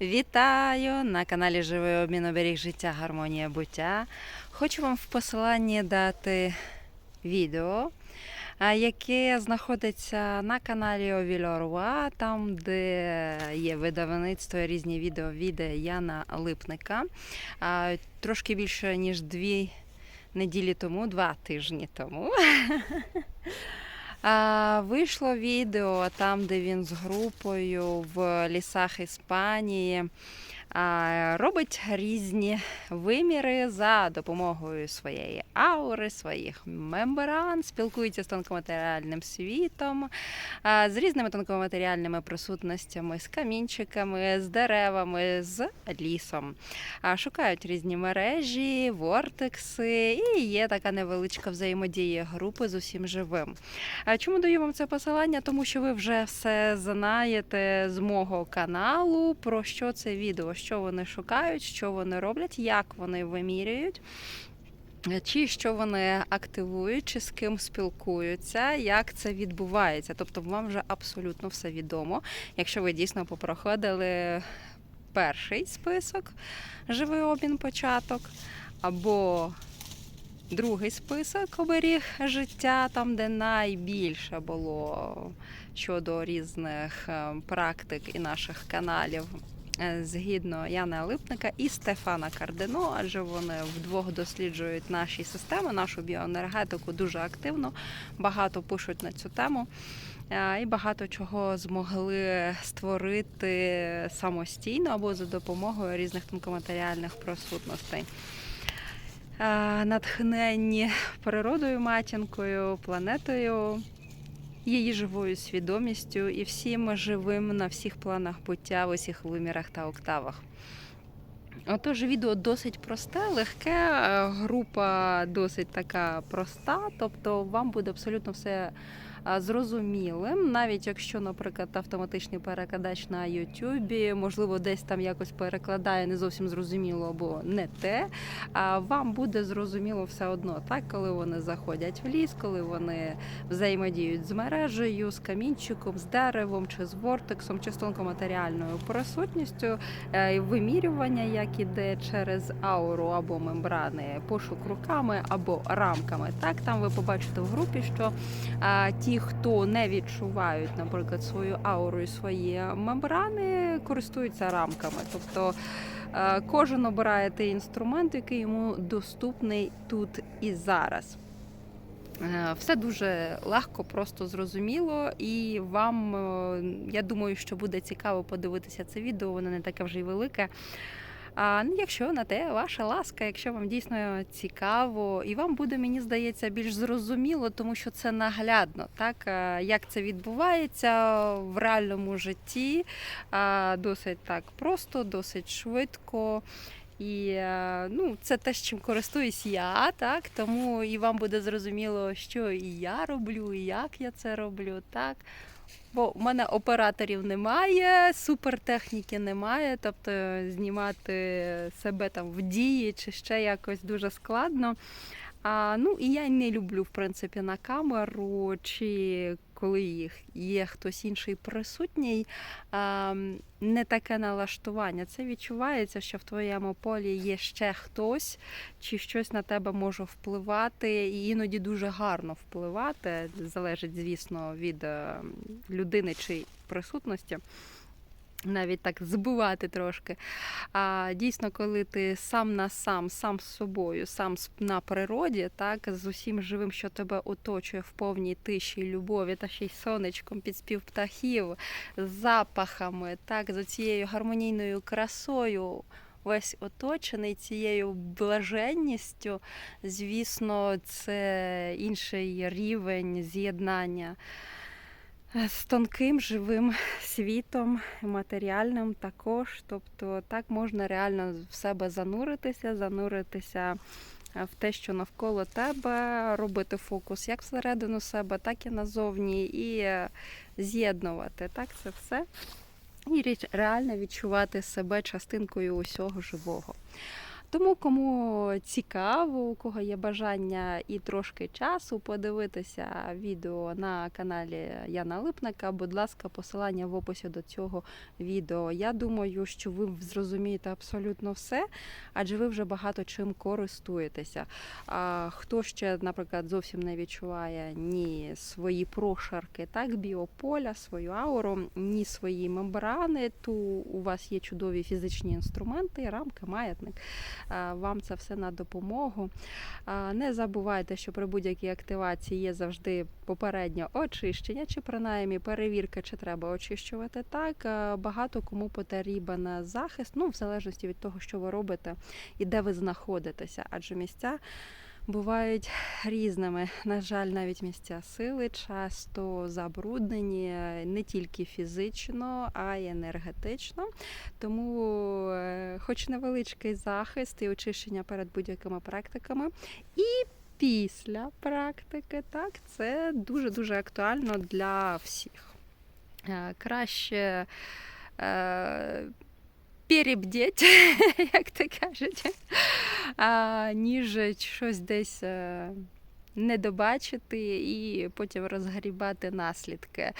Вітаю на каналі Живий обмін оберіг життя, гармонія буття. Хочу вам в посиланні дати відео, яке знаходиться на каналі Овільоруа, там, де є видавництво різні відео від Яна Липника. Трошки більше ніж дві неділі тому, два тижні тому. Вийшло відео там, де він з групою в лісах Іспанії робить різні виміри за допомогою своєї аури, своїх мембран, спілкується з тонкоматеріальним світом, з різними тонкоматеріальними присутностями, з камінчиками, з деревами, з лісом. Шукають різні мережі, вортекси, і є така невеличка взаємодія групи з усім живим. Чому даю вам це посилання? Тому що ви вже все знаєте з мого каналу, про що це відео, що вони шукають, що вони роблять, як вони вимірюють. Чи що вони активують, чи з ким спілкуються, як це відбувається. Тобто вам вже абсолютно все відомо, якщо ви дійсно попроходили перший список живий обмін початок, або другий список оберіг життя, там, де найбільше було щодо різних е, практик і наших каналів. Е, Згідно Яна Липника і Стефана Кардино, адже вони вдвох досліджують наші системи, нашу біоенергетику дуже активно, багато пишуть на цю тему. е, І багато чого змогли створити самостійно або за допомогою різних тонкоматеріальних присутностей. Е, натхненні природою, матінкою, планетою, її живою свідомістю і всім живим на всіх планах буття, в усіх вимірах та октавах. Отож, відео досить просте, легке, е, група досить така проста, тобто вам буде абсолютно все зрозумілим, навіть якщо, наприклад, автоматичний перекладач на Ютубі, можливо, десь там якось перекладає не зовсім зрозуміло або не те. А вам буде зрозуміло все одно, так, коли вони заходять в ліс, коли вони взаємодіють з мережею, з камінчиком, з деревом, чи з вортексом, чи з тонкоматеріальною присутністю, е, вимірювання, як іде через ауру або мембрани, пошук руками або рамками. Так, там ви побачите в групі, що а, ті, хто не відчувають, наприклад, свою ауру і свої мембрани, користуються рамками. Тобто е, кожен обирає той інструмент, який йому доступний тут і зараз. Е, Все дуже легко, просто зрозуміло, і вам е, я думаю, що буде цікаво подивитися це відео. Воно не таке вже й велике. А ну, якщо на те ваша ласка, якщо вам дійсно цікаво, і вам буде, мені здається, більш зрозуміло, тому що це наглядно, так е, як це відбувається в реальному житті, досить так просто, досить швидко. І е, ну, це те, чим користуюсь я, так тому і вам буде зрозуміло, що і я роблю, і як я це роблю, так. Бо в мене операторів немає, супертехніки немає, тобто знімати себе там в дії чи ще якось дуже складно. А, ну і я не люблю, в принципі, на камеру, чи коли їх є хтось інший присутній, не таке налаштування. Це відчувається, що в твоєму полі є ще хтось, чи щось на тебе може впливати, і іноді дуже гарно впливати. Залежить, звісно, від е, людини чи присутності. Навіть так збивати трошки. А дійсно, коли ти сам на сам, сам з собою, сам на природі, так з усім живим, що тебе оточує в повній тиші, любові та ще й сонечком під спів птахів, з запахами, так, з цією гармонійною красою. Весь оточений цією блаженністю, звісно, це інший рівень з'єднання з тонким живим світом, матеріальним також. Тобто так можна реально в себе зануритися, зануритися е, в те, що навколо тебе, робити фокус як всередину себе, так і назовні, і е, з'єднувати так це все. І реально відчувати себе частинкою усього живого. Тому, кому цікаво, у кого є бажання і трошки часу подивитися відео на каналі Яна Липника, будь ласка, посилання в описі до цього відео. Я думаю, що ви зрозумієте абсолютно все, адже ви вже багато чим користуєтеся. А хто ще, наприклад, зовсім не відчуває ні свої прошарки, так, біополя, свою ауру, ні свої мембрани, то у вас є чудові фізичні інструменти, рамки, маятник. А, Вам це все на допомогу. Не забувайте, що при будь-якій активації є завжди попереднє очищення, чи принаймні перевірка, чи треба очищувати. Так багато кому потрібен захист, ну в залежності від того, що ви робите і де ви знаходитеся, адже місця. Бувають різними. На жаль, навіть місця сили часто забруднені не тільки фізично, а й енергетично. Тому, е, хоч невеличкий захист і очищення перед будь-якими практиками, і після практики, так, це дуже-дуже актуально для всіх. Е, Краще е, перебдіть, як то кажуть, ніж щось десь Недобачити і потім розгрібати наслідки.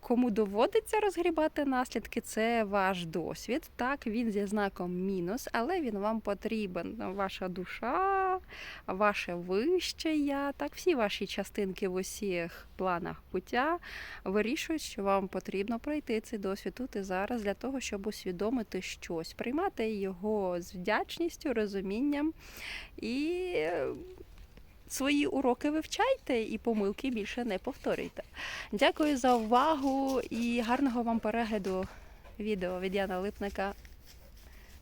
Кому доводиться розгрібати наслідки, це ваш досвід. Так, він зі знаком мінус, але він вам потрібен. Ваша душа, ваше вище я, так, всі ваші частинки в усіх планах буття вирішують, що вам потрібно пройти цей досвід тут і зараз для того, щоб усвідомити щось, приймати його з вдячністю, розумінням і свої уроки вивчайте і помилки більше не повторюйте. Дякую за увагу і гарного вам перегляду відео від Яна Липника.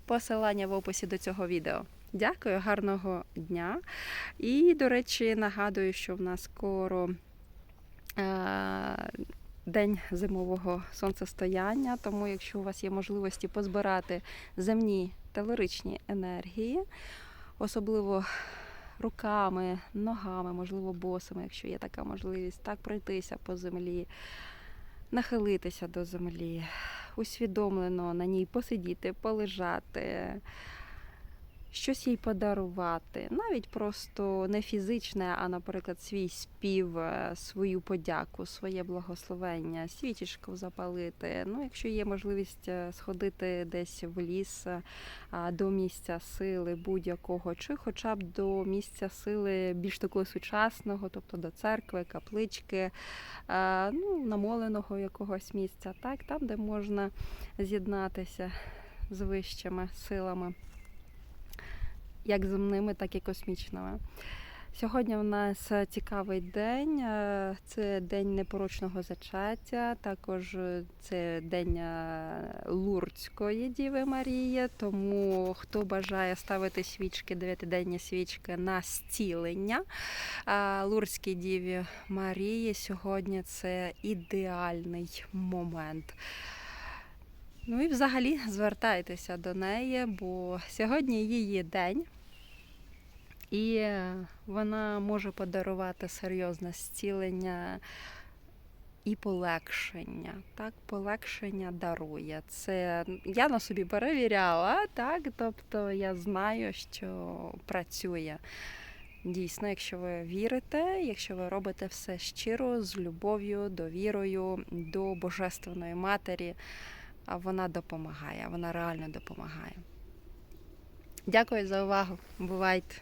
Посилання в описі до цього відео. Дякую, гарного дня. І, до речі, нагадую, що в нас скоро е- день зимового сонцестояння, тому якщо у вас є можливості позбирати земні телеричні енергії, особливо руками, ногами, можливо, босами, якщо є така можливість, так пройтися по землі, нахилитися до землі, усвідомлено на ній посидіти, полежати, щось їй подарувати. Навіть просто не фізичне, а, наприклад, свій спів, е, свою подяку, своє благословення, свічечку запалити. Ну, якщо є можливість е, сходити десь в ліс е, до місця сили будь-якого, чи хоча б до місця сили більш такого сучасного, тобто до церкви, каплички, ну, намоленого якогось місця, так, там, де можна з'єднатися з вищими силами як земними, так і космічними. Сьогодні у нас цікавий день. е, Це день непорочного зачаття. Також це день е, Лурдської Діви Марії. Тому хто бажає ставити свічки, дев'ятиденні свічки на зцілення е, Лурдській Діві Марії сьогодні це ідеальний момент. Ну і взагалі звертайтеся до неї, бо сьогодні її день, і вона може подарувати серйозне зцілення і полегшення. Так, полегшення дарує. Це я на собі перевіряла, так, тобто я знаю, що працює. Дійсно, якщо ви вірите, якщо ви робите все щиро, з любов'ю, довірою до Божественної Матері а вона допомагає, вона реально допомагає. Дякую за увагу. Бувайте!